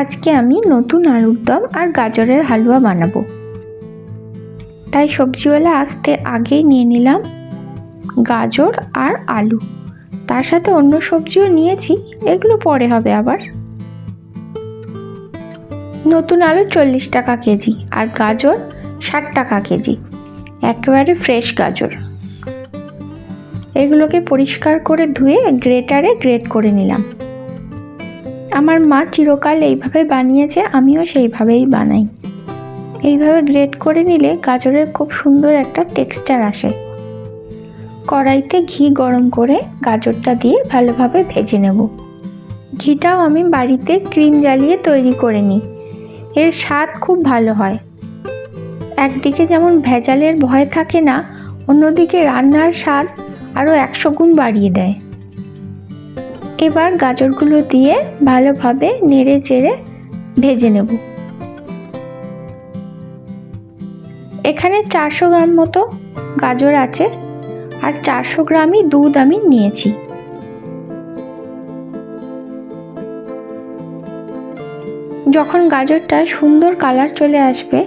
আজকে আমি নতুন আলুর দম আর গাজরের হালুয়া বানাবো। তাই সবজিওয়ালা আসতে আগেই নিয়ে নিলাম গাজর আর আলু। তার সাথে অন্য সবজিও নিয়েছি, এগুলো পরে হবে আবার। নতুন আলু চল্লিশ টাকা কেজি আর গাজর ষাট টাকা কেজি। একেবারে ফ্রেশ গাজর। এগুলোকে পরিষ্কার করে ধুয়ে গ্রেটারে গ্রেট করে নিলাম। আমার মা চিরকাল এইভাবে বানিয়েছে, আমিও সেইভাবেই বানাই। এইভাবে গ্রেট করে নিলে গাজরের খুব সুন্দর একটা টেক্সচার আসে। কড়াইতে ঘি গরম করে গাজরটা দিয়ে ভালোভাবে ভেজে নেব। ঘিটাও আমি বাড়িতে ক্রিম জ্বালিয়ে তৈরি করে নিই। এর স্বাদ খুব ভালো হয়। একদিকে যেমন ভেজালের ভয় থাকে না, অন্যদিকে রান্নার স্বাদ আরও একশো গুণ বাড়িয়ে দেয়। এবার গাজরগুলো দিয়ে ভালোভাবে নেড়ে চেড়ে ভেজে নেব। এখানে চারশো গ্রাম মতো গাজর আছে আর চারশো গ্রামই দুধ আমি নিয়েছি। যখন গাজরটা সুন্দর কালার চলে আসবে,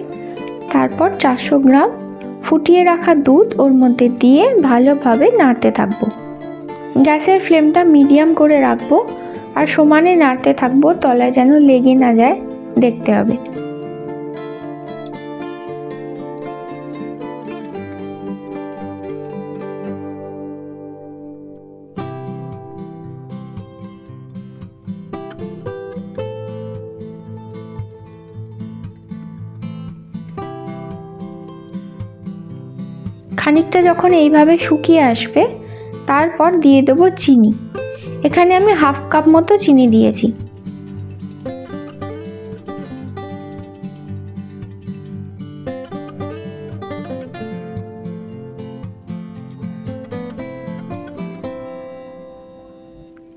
তারপর চারশো গ্রাম ফুটিয়ে রাখা দুধ ওর মধ্যে দিয়ে ভালোভাবে নাড়তে থাকব। গ্যাসের ফ্লেমটা মিডিয়াম করে রাখব আর সমানে নাড়তে থাকব, তলায় যেন লেগে না যায়, দেখতে হবে। খানিকটা যখন এইভাবে শুকিয়ে আসবে তারপর দিয়ে দেবো চিনি। এখানে আমি হাফ কাপ মতো চিনি দিয়েছি।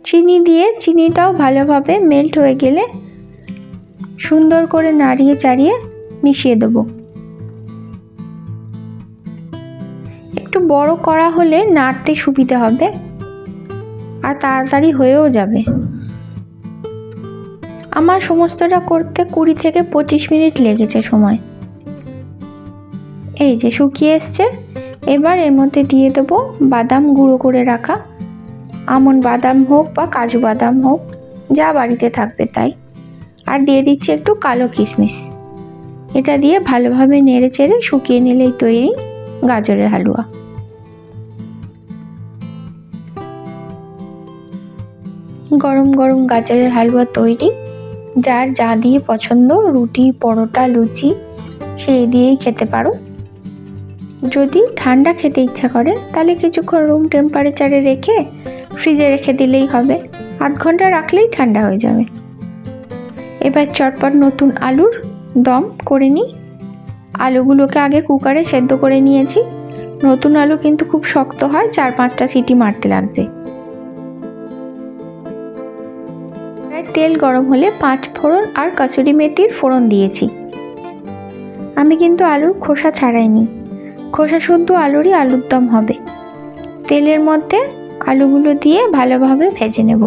চিনি দিয়ে চিনিটাও ভালোভাবে মেল্ট হয়ে গেলে সুন্দর করে নাড়িয়ে চাড়িয়ে মিশিয়ে দেবো। একটু বড় করা হলে নাড়তে সুবিধা হবে। আর তাড়াতাড়ি হয়েও যাবে। আমার সমস্তটা করতে কুড়ি থেকে পঁচিশ মিনিট লেগেছে সময়। এই যে শুকিয়ে এসছে, এবার এর মধ্যে দিয়ে দেবো বাদাম গুঁড়ো করে রাখা। আমন বাদাম হোক বা কাজু বাদাম হোক, যা বাড়িতে থাকবে তাই। আর দিয়ে দিচ্ছি একটু কালো কিশমিশ। এটা দিয়ে ভালোভাবে নেড়ে চেড়ে শুকিয়ে নিলেই তৈরি। গাজরের হালুয়া। গরম গরম গাজরের হালুয়া তৈরি। যার যা দিয়ে পছন্দ, রুটি, পরোটা, লুচি, সেই দিয়েই খেতে পারো। যদি ঠান্ডা খেতে ইচ্ছা করে, তাহলে কিছুক্ষণ রুম টেম্পারেচারে রেখে ফ্রিজে রেখে দিলেই হবে। আধ ঘণ্টা রাখলেই ঠান্ডা হয়ে যাবে। এবার চটপট নতুন আলুর দম করে নিই। আলুগুলোকে আগে কুকারে সেদ্ধ করে নিয়েছি। নতুন আলু কিন্তু খুব শক্ত হয়, চার পাঁচটা সিটি মারতে লাগবে। তেল গরম হলে পাঁচ ফোড়ন আর কাসুরি মেথির ফোড়ন দিয়েছি। আমি কিন্তু আলুর খোসা ছাড়াইনি। খোসা শুদ্ধ আলুরই আলুর দম হবে। তেলের মধ্যে আলুগুলো দিয়ে ভালোভাবে ভেজে নেব।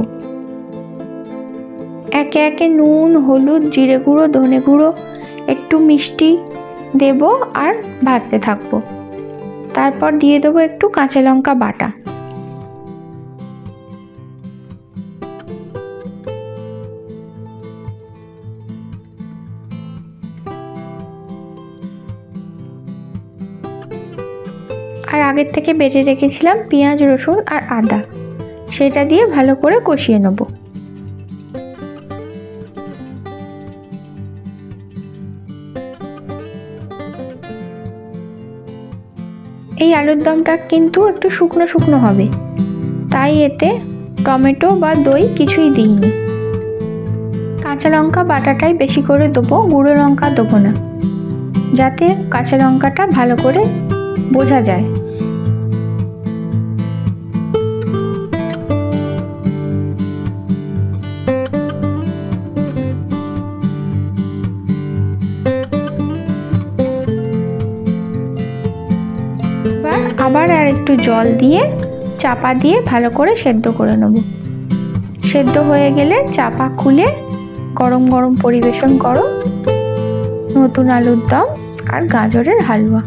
একে একে নুন, হলুদ, জিরে গুঁড়ো, ধনে গুঁড়ো, একটু মিষ্টি দেব আর ভাজতে থাকব। তারপর দিয়ে দেবো একটু কাঁচা লঙ্কা বাটা। আর আগের থেকে বেটে রেখেছিলাম পেঁয়াজ, রসুন আর আদা। সেটা দিয়ে ভালো করে কষিয়ে নেব। এই আলুর দমটা কিন্তু একটু শুকনো শুকনো হবে। তাই এতে টমেটো বা দই কিছুই দিইনি। কাঁচা লঙ্কা বাটাটাই বেশি করে দেবো, গুঁড়ো লঙ্কা দেবো না। যাতে কাঁচা লঙ্কাটা ভালো করে বোঝা যায়। একটু জল দিয়ে, চাপা দিয়ে ভালো করে সেদ্ধ করে নেব। সেদ্ধ হয়ে গেলে চাপা খুলে গরম গরম পরিবেশন করো। নতুন আলুর দম আর গাজরের হালুয়া।